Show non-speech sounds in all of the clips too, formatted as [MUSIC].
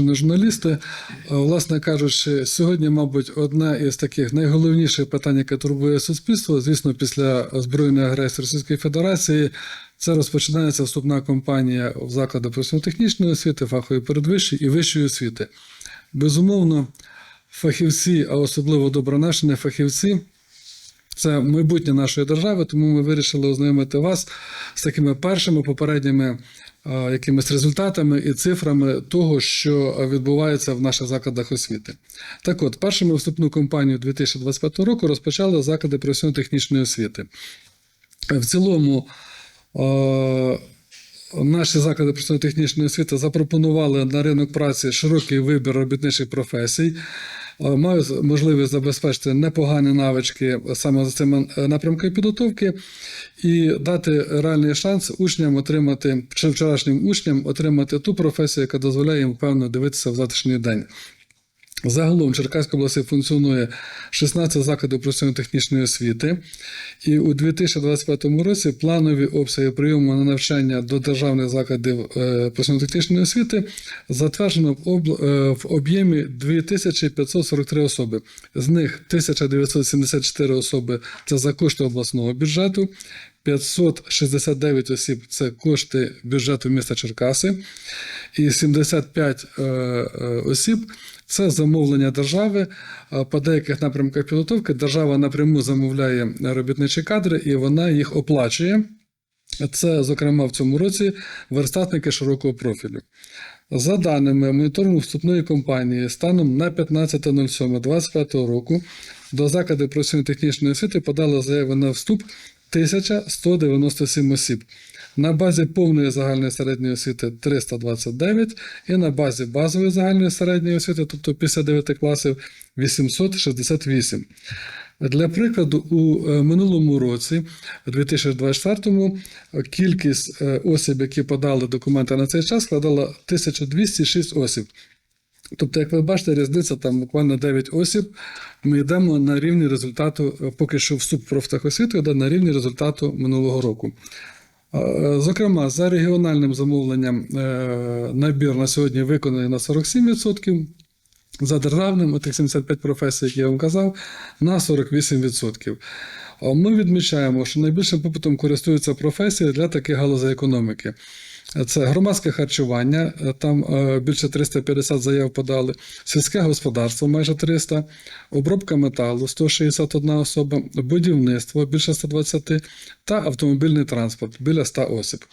шановні журналісти, Е, власне кажучи, сьогодні, мабуть, одне із таких найголовніших питань, яке турбує суспільство, звісно, після збройної агресії Російської Федерації, це розпочинається вступна кампанія в заклади професійно-технічної освіти, фахової передвищої і вищої освіти. Безумовно, фахівці, а особливо добронашені фахівці, це майбутнє нашої держави, тому ми вирішили ознайомити вас з такими першими попередніми якимись результатами і цифрами того, що відбувається в наших закладах освіти. Так от, першими вступну кампанію 2025 року розпочали заклади професійно-технічної освіти. В цілому, Наші заклади професійно-технічної освіти запропонували на ринок праці широкий вибір робітничих професій, е, мають можливість забезпечити непогані навички саме за цими е, напрямками підготовки і дати реальний шанс учням отримати чи вчорашнім учням отримати ту професію, яка дозволяє їм певно дивитися в завтрашній день. Загалом в Черкаській області функціонує 16 закладів професійно-технічної освіти, і у 2025 році планові обсяги прийому на навчання до державних закладів е, професійно-технічної освіти затверджено в е, в об'ємі 2543 особи. З них 1974 особи це за кошти обласного бюджету, 569 осіб це кошти бюджету міста Черкаси, і 75 е, е, осіб це замовлення держави. По деяких напрямках підготовки держава напряму замовляє робітничі кадри і вона їх оплачує. Це, зокрема, в цьому році верстатники широкого профілю. За даними моніторингу вступної компанії, станом на 15.07.25 року до закладів професійно-технічної освіти подали заяви на вступ 1197 осіб. На базі повної загальної середньої освіти 329 і на базі базової загальної середньої освіти, тобто після 9 класів, 868. Для прикладу, у е, минулому році, у 2024-му, кількість е, осіб, які подали документи на цей час, складала 1206 осіб. Тобто, як ви бачите, різниця там буквально 9 осіб. Ми йдемо на рівні результату, е, поки що вступ профтехосвіту йде на рівні результату минулого року. Е, Зокрема, за регіональним замовленням е, набір на сьогодні виконаний на 47%, за державним, тих 75 професій, які я вам казав, на 48%. Ми відмічаємо, що найбільшим попитом користуються професії для таких галузей економіки. Це громадське харчування, е, там е, більше 350 заяв подали, сільське господарство майже 300, обробка металу 161 особа, будівництво більше 120 та автомобільний транспорт біля 100 осіб.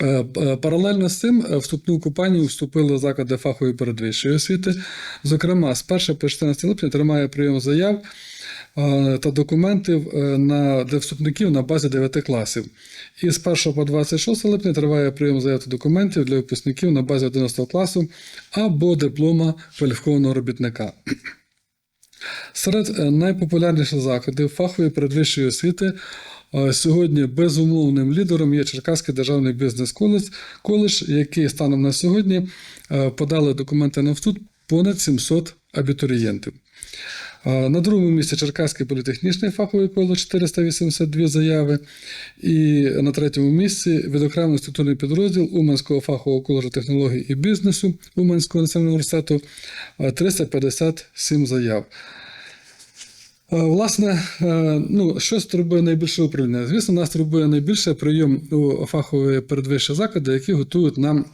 Е, е, Паралельно з цим е, вступну компанію вступили заклади фахової передвищої освіти. Зокрема, з 1 по 14 липня тримає прийом заяв та документів на, для вступників на базі 9 класів. І з 1 по 26 липня триває прийом заяв та документів для випускників на базі 11 класу або диплома кваліфікованого робітника. Серед найпопулярніших заходів фахової передвищої освіти сьогодні безумовним лідером є Черкаський державний бізнес-коледж, коледж, який станом на сьогодні е, подали документи на вступ понад 700 абітурієнтів. Е, На другому місці Черкаський політехнічний фаховий коледж 482 заяви. І на третьому місці відокремлений структурний підрозділ Уманського фахового коледжу технологій і бізнесу Уманського національного університету е, 357 заяв. Е, Власне, е, ну, що турбує найбільше управління? Звісно, нас турбує найбільше прийом у фахові передвищі заклади, які готують нам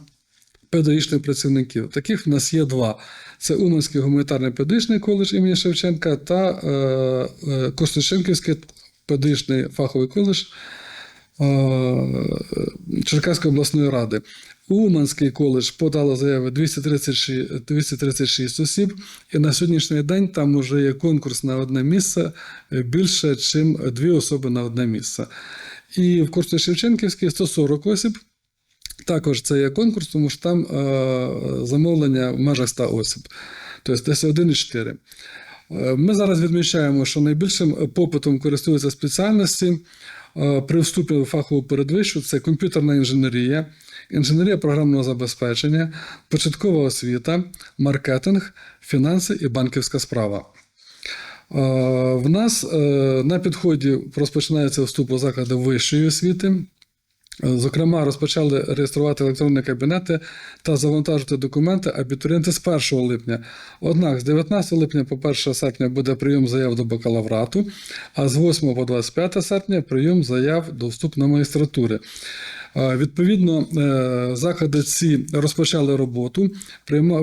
педагогічних працівників. Таких в нас є два: це Уманський гуманітарний педагогічний коледж імені Шевченка та е, Костишенківський педагогічний фаховий коледж Черкаської обласної ради. Уманський коледж подало заяви 236, 236 осіб, і на сьогоднішній день там вже є конкурс на одне місце е, більше, ніж дві особи на одне місце. І в курсі Шевченківській 140 осіб. Також це є конкурс, тому що там е, замовлення в межах 100 осіб, тобто десь 1,4. Е, Ми зараз відмічаємо, що найбільшим попитом користуються спеціальності е, при вступі в фахову передвищу це комп'ютерна інженерія, інженерія програмного забезпечення, початкова освіта, маркетинг, фінанси і банківська справа. Е, В нас е, на підході розпочинається вступ у заклади вищої освіти. Зокрема, розпочали реєструвати електронні кабінети та завантажити документи абітурієнти з 1 липня. Однак з 19 липня по 1 серпня буде прийом заяв до бакалаврату, а з 8 по 25 серпня прийом заяв до вступу на магістратури. Е, Відповідно, е, заходи ці розпочали роботу,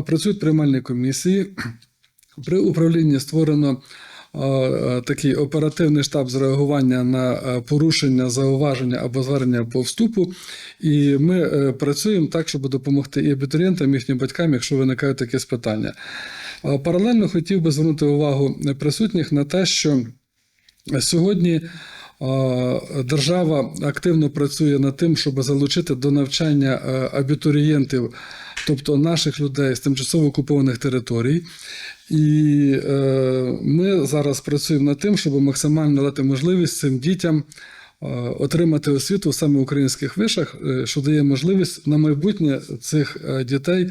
працюють приймальні комісії. При управлінні створено такий оперативний штаб з реагування на е, порушення, зауваження або звернення по вступу. І ми е, працюємо так, щоб допомогти і абітурієнтам, і їхнім батькам, якщо виникають якісь питання. Е, Паралельно хотів би звернути увагу присутніх на те, що Сьогодні е, держава активно працює над тим, щоб залучити до навчання е, абітурієнтів, тобто наших людей з тимчасово окупованих територій. І е, ми зараз працюємо над тим, щоб максимально дати можливість цим дітям е, отримати освіту саме в українських вишах, е, що дає можливість на майбутнє цих е, дітей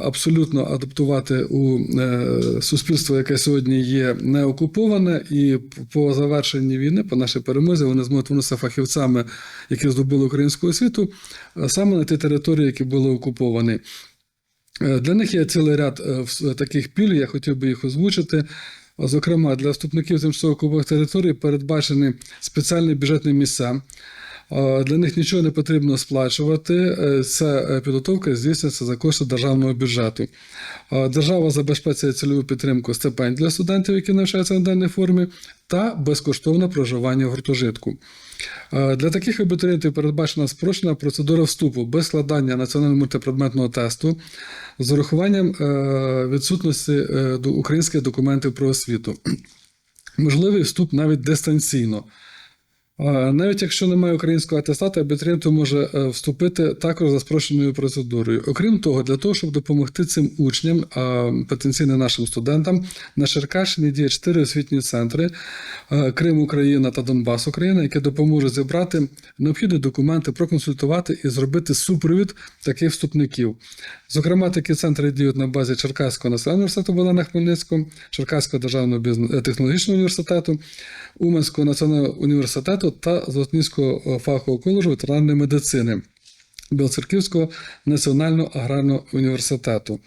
абсолютно адаптувати у е, суспільство, яке сьогодні є не окуповане, і по завершенні війни, по нашій перемозі, вони зможуть вернутися фахівцями, які здобули українську освіту, е, саме на ті території, які були окуповані. Е, Для них є цілий ряд е, таких пільг, я хотів би їх озвучити. Зокрема, для вступників тимчасово окупованих територій передбачені спеціальні бюджетні місця. Е, Для них нічого не потрібно сплачувати. Е, Ця е, підготовка здійснюється за кошти державного бюджету. Держава забезпечує цільову підтримку стипендій для студентів, які навчаються на даній формі, та безкоштовне проживання в гуртожитку. Для таких абітурієнтів передбачена спрощена процедура вступу без складання національного мультипредметного тесту з урахуванням відсутності до українських документів про освіту. Можливий вступ навіть дистанційно. Е, Навіть якщо немає українського атестату, абітурієнт може е, вступити також за спрощеною процедурою. Окрім того, для того, щоб допомогти цим учням, а потенційно нашим студентам, на Черкащині діє чотири освітні центри: е, Крим, Україна та Донбас, Україна, які допоможуть зібрати необхідні документи, проконсультувати і зробити супровід таких вступників. Зокрема, такі центри діють на базі Черкаського національного університету Богдана Хмельницького, Черкаського державного е, технологічного університету, Уманського національного університету та Золотницького е, фахового коледжу ветеринарної медицини Білоцерківського національного аграрного університету.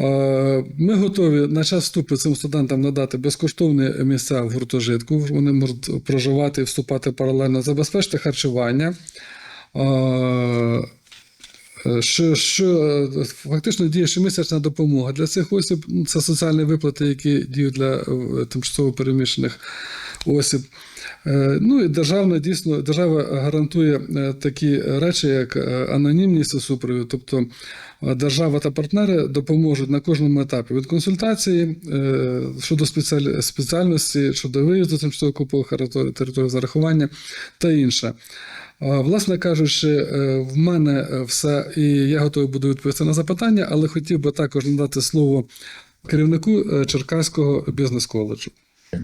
Е, Ми готові на час вступу цим студентам надати безкоштовні місця в гуртожитку. Вони можуть проживати і вступати паралельно, забезпечити харчування. Е, що, що фактично діє щомісячна допомога для цих осіб. Це соціальні виплати, які діють для тимчасово переміщених осіб. Е, Ну і державна дійсно держава гарантує е, такі речі, як е, анонімність у супровід. Тобто держава та партнери допоможуть на кожному етапі від консультації щодо спеціаль- спеціальності, щодо виїзду тимчасово окупованих територій зарахування та інше. Власне кажучи, в мене все, і я готовий буду відповісти на запитання, але хотів би також надати слово керівнику Черкаського бізнес-коледжу.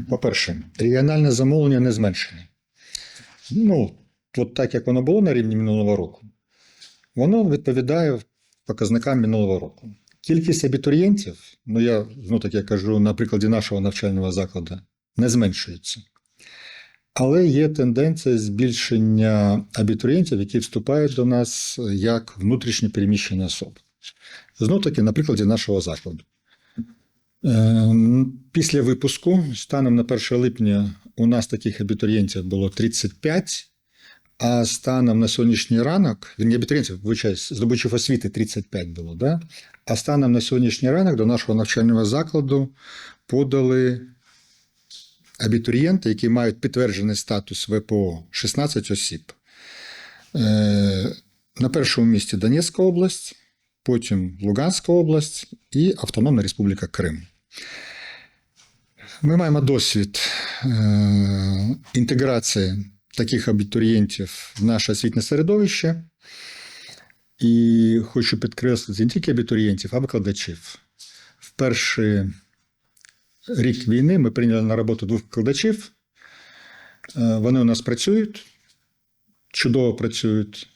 По-перше, регіональне замовлення не зменшене. Ну, от так як воно було на рівні минулого року, воно відповідає показникам минулого року. Кількість абітурієнтів, ну я ну так я кажу на прикладі нашого навчального закладу, не зменшується. Але є тенденція збільшення абітурієнтів, які вступають до нас як внутрішньо переміщені особи. Знову таки, на прикладі нашого закладу. Ем, Після випуску, станом на 1 липня, у нас таких абітурієнтів було 35, а станом на сьогоднішній ранок, не абітурієнтів, вибачаюсь, здобувачів освіти 35 було, да? а станом на сьогоднішній ранок до нашого навчального закладу подали абітурієнти, які мають підтверджений статус ВПО 16 осіб. Е, На першому місці Донецька область, потім Луганська область і Автономна Республіка Крим. Ми маємо досвід інтеграції таких абітурієнтів в наше освітнє середовище. І хочу підкреслити не тільки абітурієнтів, а викладачів. В перший рік війни ми прийняли на роботу двох викладачів. Вони у нас працюють, чудово працюють.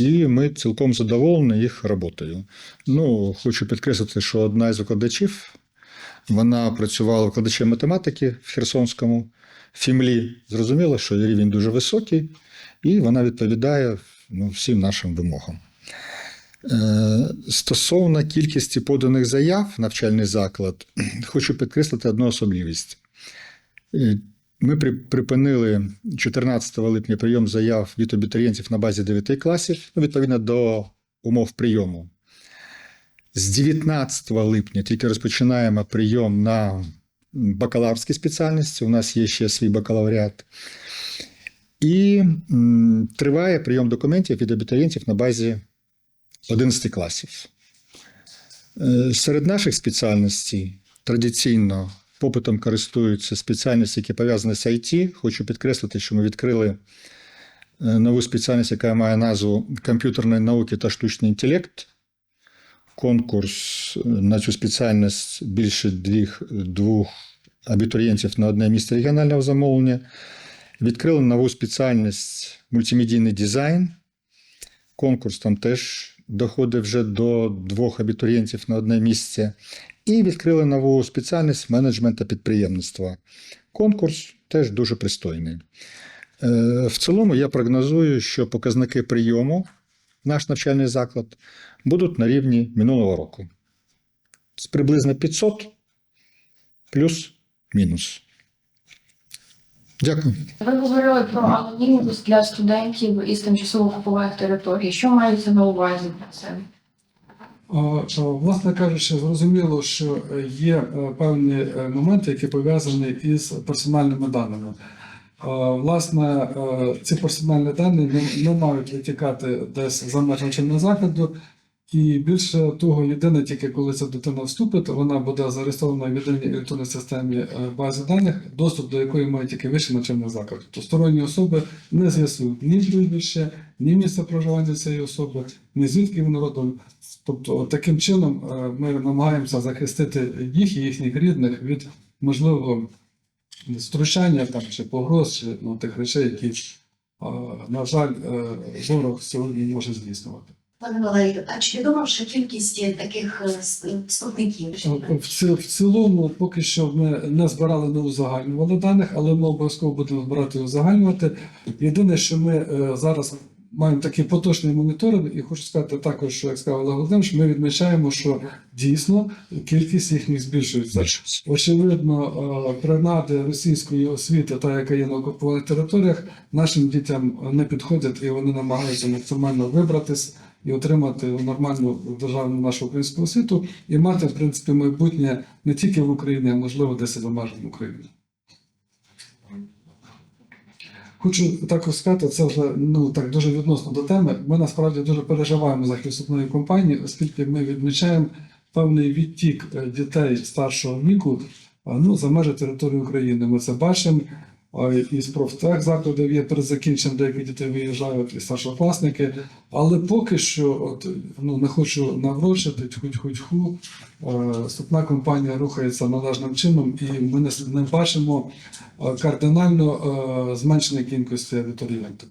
І ми цілком задоволені їх роботою. Ну, хочу підкреслити, що одна із викладачів вона працювала викладачем математики в Херсонському фімлі. Зрозуміло, що рівень дуже високий, і вона відповідає ну, всім нашим вимогам. Е, Стосовно кількості поданих заяв навчальний заклад, [CLEARS THROAT] хочу підкреслити одну особливість. Е, Ми припинили 14 липня прийом заяв від абітурієнтів на базі 9 класів, ну, відповідно до умов прийому. З 19 липня тільки розпочинаємо прийом на бакалаврські спеціальності. У нас є ще свій бакалавріат. І триває прийом документів від абітурієнтів на базі 11 класів. Е, Серед наших спеціальностей традиційно попитом користуються спеціальності, які пов'язані з IT. Хочу підкреслити, що ми відкрили е, нову спеціальність, яка має назву комп'ютерної науки та штучний інтелект. Конкурс на цю спеціальність більше двох, двох абітурієнтів на одне місце регіонального замовлення. Відкрили нову спеціальність мультимедійний дизайн. Конкурс там теж доходить вже до двох абітурієнтів на одне місце. І відкрили нову спеціальність менеджмент підприємництва. Конкурс теж дуже пристойний. Е, В цілому я прогнозую, що показники прийому наш навчальний заклад будуть на рівні минулого року. З приблизно 500 плюс-мінус. Дякую. Ви говорили про анонімність для студентів із тимчасово окупованих територій. Що мається на увазі про це? А, а, Власне кажучи, зрозуміло, що е, є е, певні е, моменти, які пов'язані із персональними даними. Власне, е, ці персональні дані не, мають витікати десь за меж навчального закладу. І більше того, єдине, тільки коли ця дитина вступить, вона буде зареєстрована в єдиній електронній системі е, бази даних, доступ до якої має тільки вищий навчальний заклад. Тобто сторонні особи не з'ясують ні прізвище, ні місце проживання цієї особи, ні звідки він родом. Тобто, таким чином е, ми намагаємося захистити їх і їхніх рідних від можливого стручання там, чи погроз, чи ну, тих речей, які, е, на жаль, е, ворог сьогодні може здійснювати. Пане Валерію, а чи відомо вже кількість таких спутників? с- В, в цілому, поки що ми не збирали, не узагальнювали даних, але ми обов'язково будемо збирати і узагальнювати. Єдине, що ми е, зараз маємо такий поточний моніторинг, і хочу сказати також, що як сказав Олег Володимирович, ми відмічаємо, що дійсно кількість їхніх збільшується. Очевидно, е, принади російської освіти, та яка є на окупованих територіях, нашим дітям не підходять і вони намагаються максимально вибратись і отримати нормальну державну нашу українську освіту і мати, в принципі, майбутнє не тільки в Україні, а можливо десь і за межами України. Хочу також сказати, це вже ну так дуже відносно до теми. Ми насправді дуже переживаємо за вступної компанії, оскільки ми відмічаємо певний відтік е, дітей старшого віку ну, за межі території України. Ми це бачимо. Із профтех закладів є перед закінченням деякі діти виїжджають і старшокласники. Але поки що, от ну не хочу наврочити, хоч хоть ху, вступна компанія рухається належним чином, і ми не, бачимо кардинально зменшення кількості абітурієнтів.